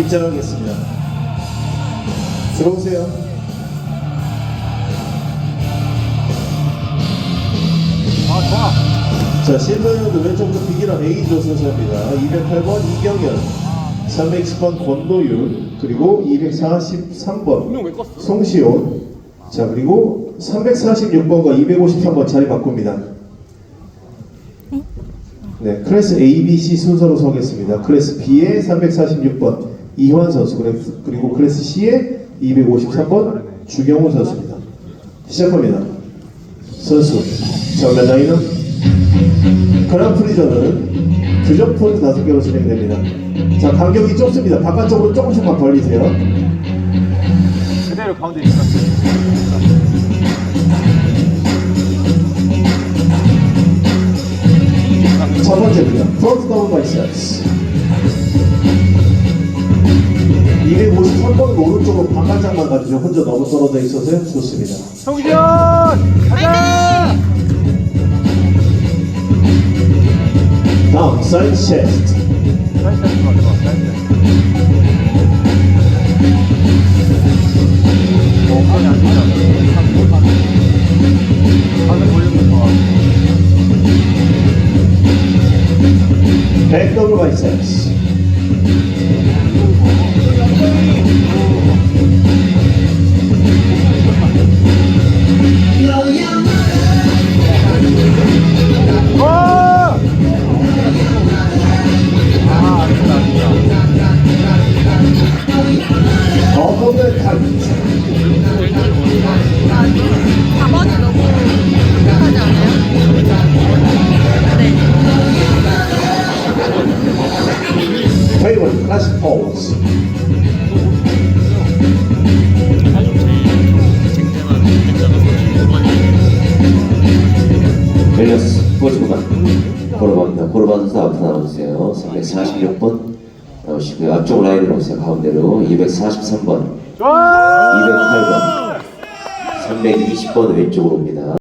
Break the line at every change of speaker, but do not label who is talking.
입장하겠습니다. 들어오세요.
아 좋아.
자, 실버연도 왼쪽부터 비기라 A조 순서입니다. 208번 이경현, 310번 권도율, 그리고 243번 송시온, 자, 그리고 346번과 253번 자리 바꿉니다. 네, 클래스 A, B, C 순서로 서겠습니다. 클래스 B의 346번 이환 선수, 그리고 클래스 C의 253번 주경훈 선수입니다. 시작합니다. 선수, 라인은 그랑프리전은 규정포즈 다섯 개로 진행됩니다. 자, 간격이 좁습니다. 바깥쪽으로 조금씩만 벌리세요.
그대로 가운데 있어.
첫 번째입니다. 프론트 더블 바이셉스. 253번 오른쪽으로 반발장만 가주죠. 혼자 너무 떨어져 있어서 좋습니다.
송지현 가자.
다음, 사이드 체스트.
사이드 사이드 좋아 좋아. 사이드. 어, 판이 안 좋다. 판을 돌리면 좋아.
백 더블 바이셉스. 페이원 클래식 포즈.
멜리어스 포즈구만 고르바입니다. 고르바 선수 앞으로 나와주세요. 346번 나오시고요. 앞쪽 라인으로 오세요. 가운데로 243번,
좋아!
208번, 320번 왼쪽으로 옵니다.